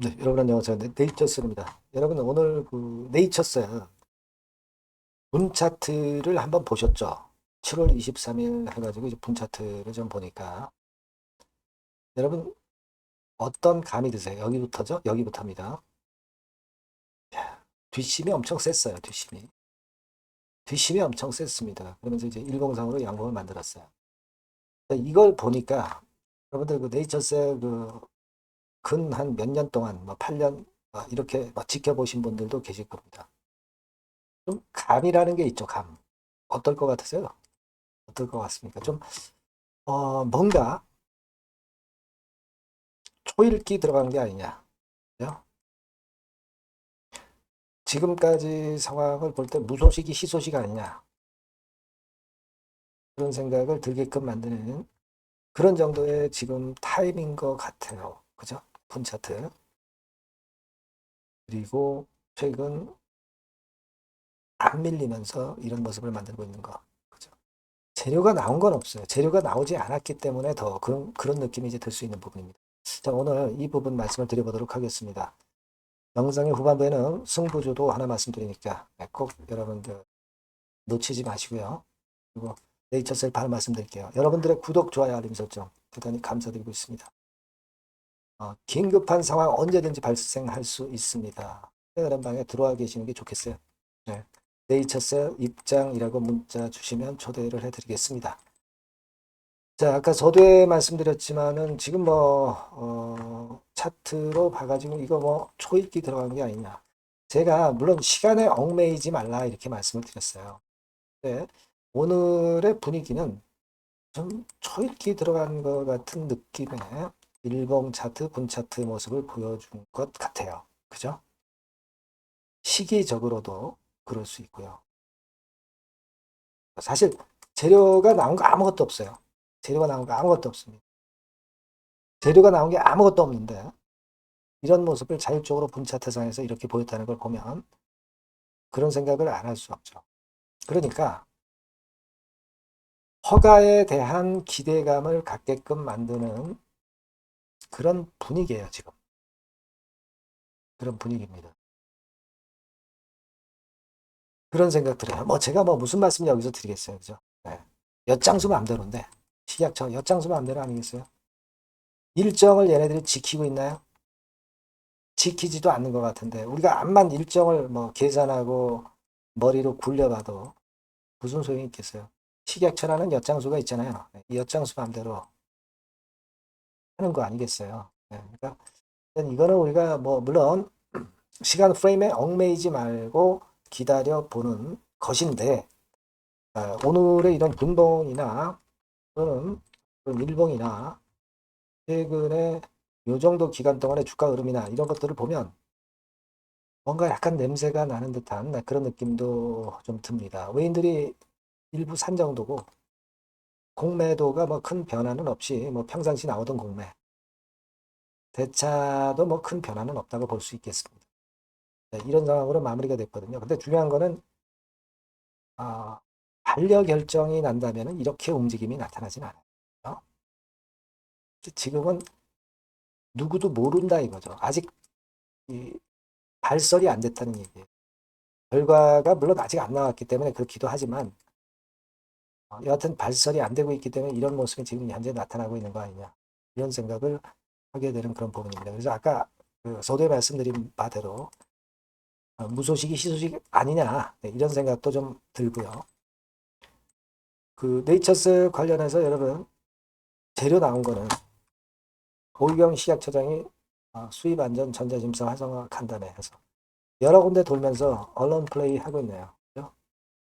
네, 여러분 안녕하세요. 네, 네이처스입니다. 여러분 오늘 그 네이처스 분 차트를 한번 보셨죠? 7월 23일 해가지고 이제 분 차트를 좀 보니까 여러분 어떤 감이 드세요? 여기부터죠? 여기부터입니다. 야, 뒷심이 엄청 셌어요. 뒷심이. 뒷심이 엄청 셌습니다. 그러면서 이제 일봉상으로 양봉을 만들었어요. 이걸 보니까 여러분들 그 네이처스의 그 근 한 몇 년 동안 뭐 8년 아, 이렇게 막 지켜보신 분들도 계실 겁니다. 좀 감이라는 게 있죠. 감. 어떨 것 같으세요? 어떨 것 같습니까? 좀 어, 뭔가 초읽기 들어간 게 아니냐. 그죠? 지금까지 상황을 볼 때 무소식이 희소식 아니냐. 그런 생각을 들게끔 만드는 그런 정도의 지금 타임인 것 같아요. 그죠? 분 차트. 그리고 최근 안 밀리면서 이런 모습을 만들고 있는 거. 그죠? 재료가 나온 건 없어요. 재료가 나오지 않았기 때문에 더 그런, 그런 느낌이 이제 들 수 있는 부분입니다. 자, 오늘 이 부분 말씀을 드려보도록 하겠습니다. 영상의 후반부에는 승부주도 하나 말씀드리니까 꼭 여러분들 놓치지 마시고요. 그리고 네이처셀 바로 말씀드릴게요. 여러분들의 구독, 좋아요, 알림 설정 대단히 감사드리고 있습니다. 어, 긴급한 상황 언제든지 발생할 수 있습니다. 텔레그램 방에 들어와 계시는 게 좋겠어요. 네. 네이처셀 입장이라고 문자 주시면 초대를 해드리겠습니다. 자, 아까 서두에 말씀드렸지만은 지금 뭐, 어, 차트로 봐가지고 이거 뭐 초읽기 들어간 게 아니냐. 제가 물론 시간에 얽매이지 말라 이렇게 말씀을 드렸어요. 네. 오늘의 분위기는 좀 초읽기 들어간 것 같은 느낌의 일봉 차트, 분 차트 모습을 보여준 것 같아요. 그죠? 시기적으로도 그럴 수 있고요. 사실 재료가 나온 거 아무것도 없어요. 재료가 나온 거 아무것도 없습니다. 재료가 나온 게 아무것도 없는데 이런 모습을 자율적으로 분 차트상에서 이렇게 보였다는 걸 보면 그런 생각을 안 할 수 없죠. 그러니까 허가에 대한 기대감을 갖게끔 만드는 그런 분위기예요, 지금. 그런 분위기입니다. 그런 생각 들어요. 뭐 제가 뭐 무슨 말씀 여기서 드리겠어요, 그죠? 네. 엿장수 마음대로인데 식약처 엿장수 마음대로 아니겠어요? 일정을 얘네들이 지키고 있나요? 지키지도 않는 것 같은데 우리가 암만 일정을 뭐 계산하고 머리로 굴려봐도 무슨 소용이 있겠어요? 식약처라는 엿장수가 있잖아요. 네, 이 엿장수 마음대로 하는 거 아니겠어요? 네, 그러니까 이거는 우리가 뭐 물론 시간 프레임에 얽매이지 말고 기다려 보는 것인데 아, 오늘의 이런 분봉이나 또는 일봉이나 최근에 요 정도 기간 동안의 주가 흐름이나 이런 것들을 보면 뭔가 약간 냄새가 나는 듯한 그런 느낌도 좀 듭니다. 외인들이 일부 산 정도고 공매도가 뭐 큰 변화는 없이 뭐 평상시 나오던 공매 대차도 뭐 큰 변화는 없다고 볼 수 있겠습니다. 네, 이런 상황으로 마무리가 됐거든요. 근데 중요한 거는 아, 반려 결정이 난다면 이렇게 움직임이 나타나진 않아요. 지금은 누구도 모른다 이거죠. 아직 이 발설이 안 됐다는 얘기예요. 결과가 물론 아직 안 나왔기 때문에 그렇기도 하지만 어, 여하튼 발설이 안 되고 있기 때문에 이런 모습이 지금 현재 나타나고 있는 거 아니냐 이런 생각을 하게 되는 그런 부분입니다. 그래서 아까 그 서두에 말씀드린 바대로 어, 무소식이 시소식 아니냐 네, 이런 생각도 좀 들고요. 그 네이처스 관련해서 여러분 재료 나온 거는 오유경 시약처장이 어, 수입 안전 전자짐사 활성화 간담회 해서 여러 군데 돌면서 언론 플레이 하고 있네요. 그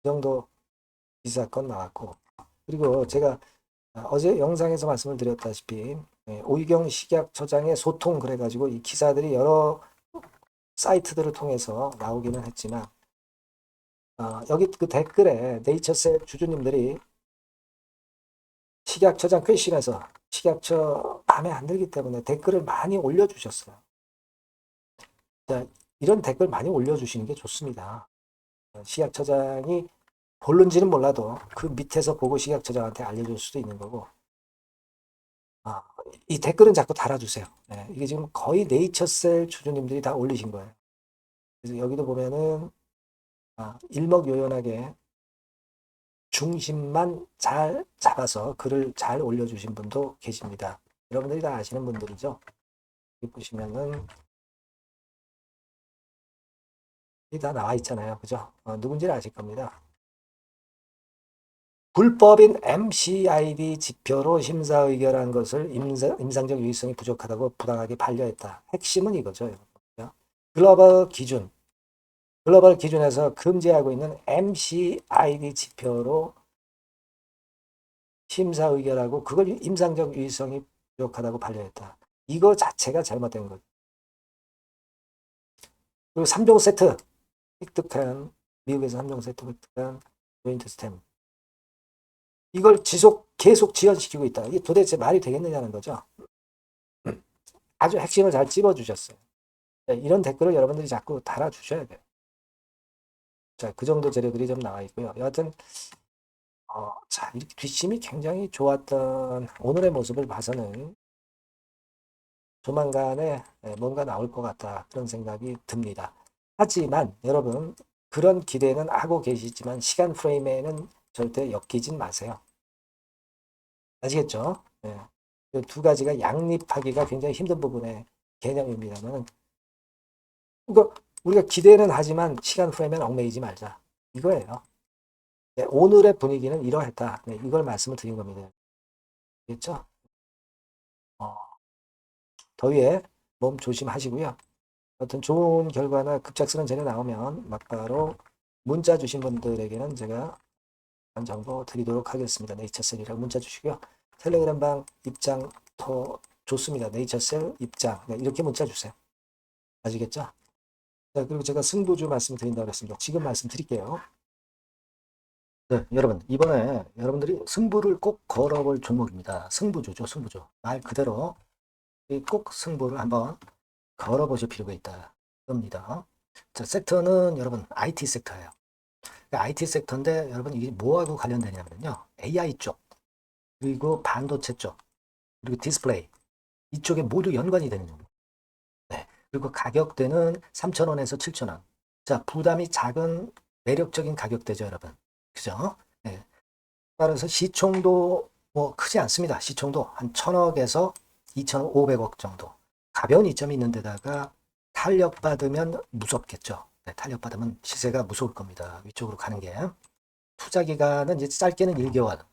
정도 기사건 나왔고 그리고 제가 어, 어제 영상에서 말씀을 드렸다시피 예, 오유경 식약처장의 소통 그래가지고 이 기사들이 여러 사이트들을 통해서 나오기는 했지만 어, 여기 그 댓글에 네이처스 주주님들이 식약처장 퀘션에서 식약처 마음에 안 들기 때문에 댓글을 많이 올려주셨어요. 자, 이런 댓글 많이 올려주시는 게 좋습니다. 식약처장이 본론지는 몰라도 그 밑에서 보고 식약처장한테 알려줄 수도 있는 거고 아, 이 댓글은 자꾸 달아주세요. 네, 이게 지금 거의 네이처셀 주주님들이 다 올리신 거예요. 그래서 여기도 보면은 아, 일목요연하게 중심만 잘 잡아서 글을 잘 올려주신 분도 계십니다. 여러분들이 다 아시는 분들이죠. 여기 보시면은 여기 다 나와 있잖아요. 그죠? 어, 누군지는 아실 겁니다. 불법인 MCID 지표로 심사 의결한 것을 임상, 임상적 유의성이 부족하다고 부당하게 반려했다. 핵심은 이거죠. 글로벌 기준, 글로벌 기준에서 금지하고 있는 MCID 지표로 심사 의결하고 그걸 임상적 유의성이 부족하다고 반려했다. 이거 자체가 잘못된 거죠. 그리고 3종 세트 획득한 미국에서 3종 세트 획득한 조인트 스탬 이걸 지속 계속 지연시키고 있다. 이게 도대체 말이 되겠느냐는 거죠. 아주 핵심을 잘 찝어주셨어요. 네, 이런 댓글을 여러분들이 자꾸 달아주셔야 돼요. 자, 그 정도 재료들이 좀 나와 있고요. 여하튼 어, 자, 이렇게 뒷심이 굉장히 좋았던 오늘의 모습을 봐서는 조만간에 예, 뭔가 나올 것 같다 그런 생각이 듭니다. 하지만 여러분 그런 기대는 하고 계시지만 시간 프레임에는 절대 엮이진 마세요. 아시겠죠? 네. 두 가지가 양립하기가 굉장히 힘든 부분의 개념입니다만, 그러니까 우리가 기대는 하지만 시간 프레임엔 얽매이지 말자. 이거예요. 네, 오늘의 분위기는 이러했다. 네, 이걸 말씀을 드린 겁니다. 알겠죠? 어, 더위에 몸 조심하시고요. 어떤 좋은 결과나 급작스러운 재료 나오면 막바로 문자 주신 분들에게는 제가 정보 드리도록 하겠습니다. 네이처셀이라고 문자 주시고요. 텔레그램 방 입장 더 좋습니다. 네이처셀 입장 네, 이렇게 문자 주세요. 아시겠죠? 자, 그리고 제가 승부주 말씀 드린다고 했습니다. 지금 말씀 드릴게요. 네, 여러분 이번에 여러분들이 승부를 꼭 걸어볼 종목입니다. 승부주죠, 승부주. 말 그대로 이꼭 승부를 한번 걸어보실 필요가 있다. 겁니다. 자, 섹터는 여러분 IT 섹터예요. IT 섹터인데 여러분 이게 뭐하고 관련되냐면요. AI 쪽, 그리고 반도체 쪽, 그리고 디스플레이 이쪽에 모두 연관이 되는 종목. 네. 그리고 가격대는 3,000원에서 7,000원. 자, 부담이 작은 매력적인 가격대죠, 여러분. 그죠? 네. 따라서 시총도 뭐 크지 않습니다. 시총도 한 1,000억에서 2,500억 정도. 가벼운 이점이 있는 데다가 탄력받으면 무섭겠죠. 네, 탄력받으면 시세가 무서울 겁니다. 위쪽으로 가는 게. 투자 기간은 이제 짧게는 1개월.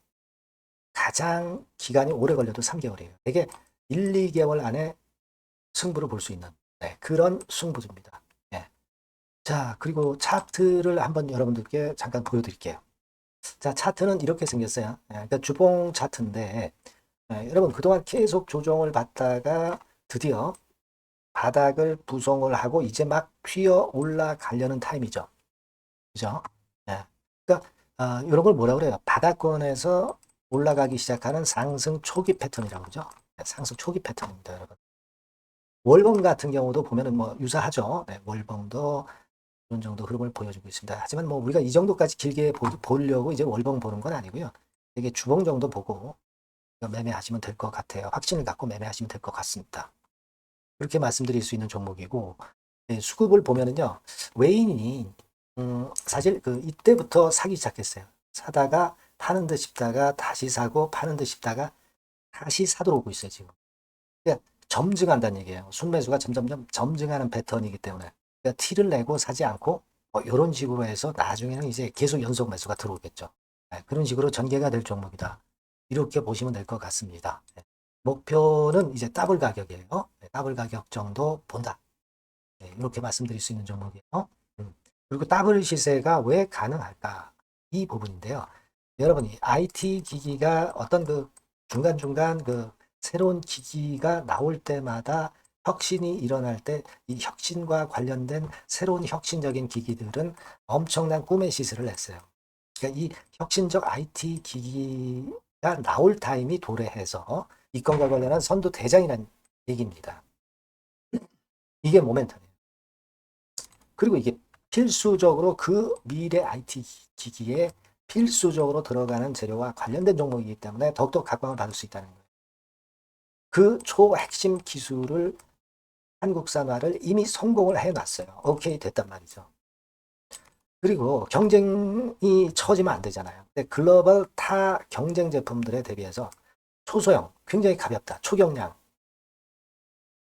가장 기간이 오래 걸려도 3개월이에요. 되게 1, 2개월 안에 승부를 볼 수 있는 네, 그런 승부입니다. 네. 자, 그리고 차트를 한번 여러분들께 잠깐 보여드릴게요. 자, 차트는 이렇게 생겼어요. 네, 그러니까 주봉 차트인데 네, 여러분 그동안 계속 조정을 받다가 드디어 바닥을 부송을 하고 이제 막 튀어 올라가려는 타임이죠. 그죠? 네. 그러니까 아, 이런 걸 뭐라 그래요? 바닥권에서 올라가기 시작하는 상승 초기 패턴이라고 그러죠. 네, 상승 초기 패턴입니다, 여러분. 월봉 같은 경우도 보면은 뭐 유사하죠. 네, 월봉도 이런 정도 흐름을 보여주고 있습니다. 하지만 뭐 우리가 이 정도까지 길게 보, 보려고 이제 월봉 보는 건 아니고요. 되게 주봉 정도 보고 매매하시면 될 것 같아요. 확신을 갖고 매매하시면 될 것 같습니다. 이렇게 말씀드릴 수 있는 종목이고 예, 수급을 보면은요 외인이 음, 사실 그 이때부터 사기 시작했어요. 사다가 파는 듯 싶다가 다시 사고 파는 듯 싶다가 다시 사도록 오고 있어요 지금. 그러니까 점증한다는 얘기예요. 순매수가 점점점 점증하는 패턴이기 때문에 그러니까 티를 내고 사지 않고 뭐 이런 식으로 해서 나중에는 이제 계속 연속 매수가 들어오겠죠. 네, 그런 식으로 전개가 될 종목이다. 이렇게 보시면 될 것 같습니다. 네. 목표는 이제 더블 가격이에요. 네, 더블 가격 정도 본다. 네, 이렇게 말씀드릴 수 있는 종목이에요. 음. 그리고 더블 시세가 왜 가능할까? 이 부분인데요. 여러분 이 IT 기기가 어떤 그 중간중간 그 새로운 기기가 나올 때마다 혁신이 일어날 때 이 혁신과 관련된 새로운 혁신적인 기기들은 엄청난 꿈의 시세를 냈어요. 그러니까 이 혁신적 IT 기기가 나올 타임이 도래해서 이 건과 관련한 선두 대장이라는 얘기입니다. 이게 모멘텀이에요. 그리고 이게 필수적으로 그 미래 IT 기기에 필수적으로 들어가는 재료와 관련된 종목이기 때문에 더욱더 각광을 받을 수 있다는 거예요. 그 초핵심 기술을 한국산화를 이미 성공을 해놨어요. 오케이 됐단 말이죠. 그리고 경쟁이 처지면 안 되잖아요. 근데 글로벌 타 경쟁 제품들에 대비해서 초소형, 굉장히 가볍다. 초경량.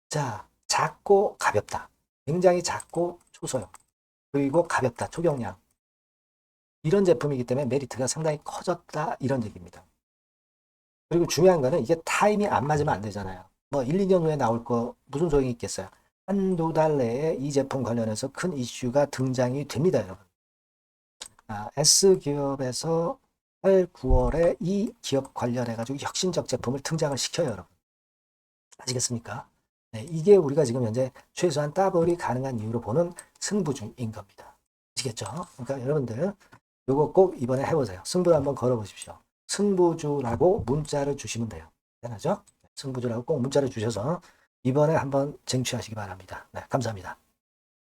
자, 작고 가볍다. 굉장히 작고 초소형. 그리고 가볍다. 초경량. 이런 제품이기 때문에 메리트가 상당히 커졌다. 이런 얘기입니다. 그리고 중요한 거는 이게 타임이 안 맞으면 안 되잖아요. 뭐 1, 2년 후에 나올 거 무슨 소용이 있겠어요. 한두 달 내에 이 제품 관련해서 큰 이슈가 등장이 됩니다, 여러분. 아, S기업에서 8, 9월에 이 기업 관련해가지고 혁신적 제품을 등장을 시켜요, 여러분. 아시겠습니까? 네, 이게 우리가 지금 현재 최소한 더블이 가능한 이유로 보는 승부주인 겁니다. 아시겠죠? 그러니까 여러분들 요거 꼭 이번에 해보세요. 승부를 한번 걸어보십시오. 승부주라고 문자를 주시면 돼요. 되나죠? 승부주라고 꼭 문자를 주셔서 이번에 한번 쟁취하시기 바랍니다. 네, 감사합니다.